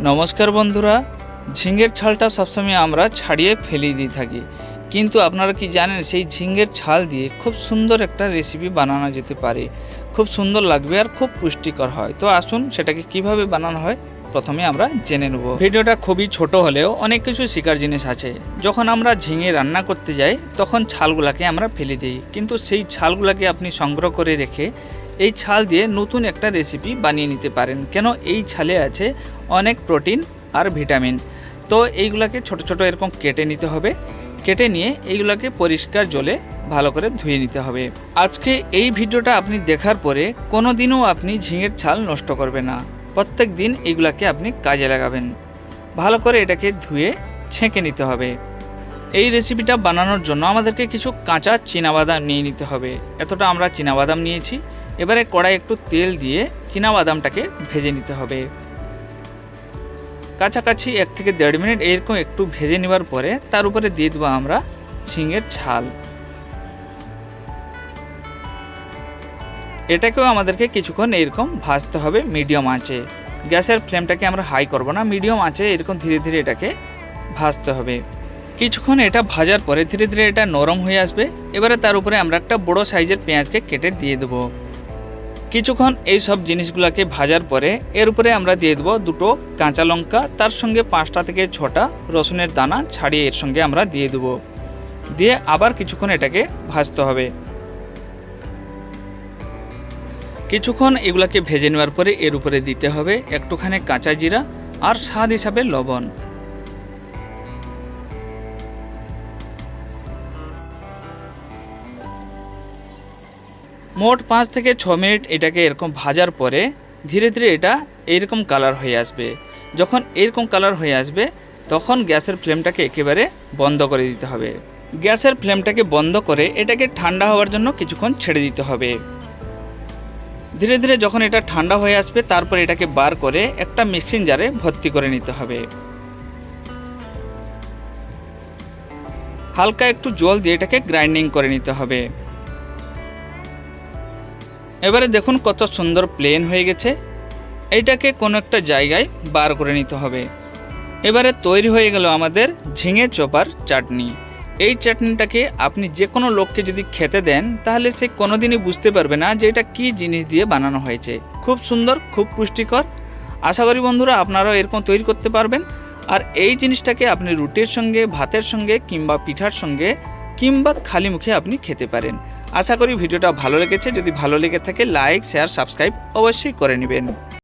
নমস্কার বন্ধুরা ঝিঙের ছালটা সবসময় আমরা ছাড়িয়ে ফেলে দিয়ে থাকি। কিন্তু আপনারা কি জানেন, সেই ঝিঙের ছাল দিয়ে খুব সুন্দর একটা রেসিপি বানানো যেতে পারে। খুব সুন্দর লাগবে আর খুব পুষ্টিকর হয়। তো আসুন, সেটাকে কীভাবে বানানো হয়, প্রথমে আমরা জেনে নেব। ভিডিওটা খুবই ছোট হলেও অনেক কিছু শেখার জিনিস আছে। যখন আমরা ঝিঙে রান্না করতে যাই, তখন ছালগুলাকে আমরা ফেলে দিই। কিন্তু সেই ছালগুলাকে আপনি সংগ্রহ করে রেখে এই ছাল দিয়ে নতুন একটা রেসিপি বানিয়ে নিতে পারেন। কেন এই ছালে আছে অনেক প্রোটিন আর ভিটামিন তো এইগুলাকে ছোট ছোট এরকম কেটে নিতে হবে। কেটে নিয়ে এইগুলাকে পরিষ্কার জলে ভালো করে ধুয়ে নিতে হবে। আজকে এই ভিডিওটা আপনি দেখার পরে কোনো দিনও আপনি ঝিঙের ছাল নষ্ট করবে না। প্রত্যেক দিন এইগুলাকে আপনি কাজে লাগাবেন। ভালো করে এটাকে ধুয়ে ছেঁকে নিতে হবে। এই রেসিপিটা বানানোর জন্য আমাদেরকে কিছু কাঁচা চীনাবাদাম নিয়ে নিতে হবে। এতটা আমরা চীনাবাদাম নিয়েছি। এবারে কড়াই একটু তেল দিয়ে চীনাবাদামটাকে ভেজে নিতে হবে। কাছাকাছি এক থেকে দেড় মিনিট এরকম একটু ভেজে নেওয়ার পরে তার উপরে দিয়ে দেবো আমরা ঝিঙের ছাল এটাকেও আমাদেরকে কিছুক্ষণ এরকম ভাজতে হবে মিডিয়াম আঁচে। গ্যাসের ফ্লেমটাকে আমরা হাই করব না, মিডিয়াম আঁচে এরকম ধীরে ধীরে এটাকে ভাজতে হবে। কিছুক্ষণ এটা ভাজার পরে ধীরে ধীরে এটা নরম হয়ে আসবে। এবারে তার উপরে আমরা একটা বড় সাইজের পেঁয়াজকে কেটে দিয়ে দেবো। কিছুক্ষণ এই সব জিনিসগুলোকে ভাজার পরে এর উপরে আমরা দিয়ে দেবো দুটো কাঁচা লঙ্কা, তার সঙ্গে পাঁচটা থেকে ছটা রসুনের দানা ছাড়িয়ে এর সঙ্গে আমরা দিয়ে দেবো। দিয়ে আবার কিছুক্ষণ এটাকে ভাজতে হবে। কিছুক্ষণ এগুলাকে ভেজে নেওয়ার পরে এর উপরে দিতে হবে একটুখানি কাঁচা জিরা আর স্বাদ হিসাবে লবণ। মোট পাঁচ থেকে ছ মিনিট এটাকে এরকম ভাজার পরে ধীরে ধীরে এটা এইরকম কালার হয়ে আসবে। যখন এরকম কালার হয়ে আসবে, তখন গ্যাসের ফ্লেমটাকে একেবারে বন্ধ করে দিতে হবে। গ্যাসের ফ্লেমটাকে বন্ধ করে এটাকে ঠান্ডা হওয়ার জন্য কিছুক্ষণ ছেড়ে দিতে হবে। ধীরে ধীরে যখন এটা ঠান্ডা হয়ে আসবে, তারপর এটাকে বার করে একটা মিক্সিং জারে ভর্তি করে নিতে হবে। হালকা একটু জল দিয়ে এটাকে গ্রাইন্ডিং করে নিতে হবে। এবারে দেখুন কত সুন্দর প্লেন হয়ে গেছে। এইটাকে কোনো একটা জায়গায় বার করে নিতে হবে। এবারে তৈরি হয়ে গেল আমাদের ঝিঙে চোপার চাটনি। এই চাটনিটাকে আপনি যে কোনো লোককে যদি খেতে দেন, তাহলে সে কোনোদিনই বুঝতে পারবে না যে এটা কী জিনিস দিয়ে বানানো হয়েছে। খুব সুন্দর, খুব পুষ্টিকর। আশা করি বন্ধুরা আপনারাও এরকম তৈরি করতে পারবেন। আর এই জিনিসটাকে আপনি রুটির সঙ্গে, ভাতের সঙ্গে কিংবা পিঠার সঙ্গে কিংবা খালি মুখে আপনি খেতে পারেন। আশা করি ভিডিওটা ভালো লেগেছে। যদি ভালো লেগে থাকে লাইক শেয়ার সাবস্ক্রাইব অবশ্যই করে নেবেন।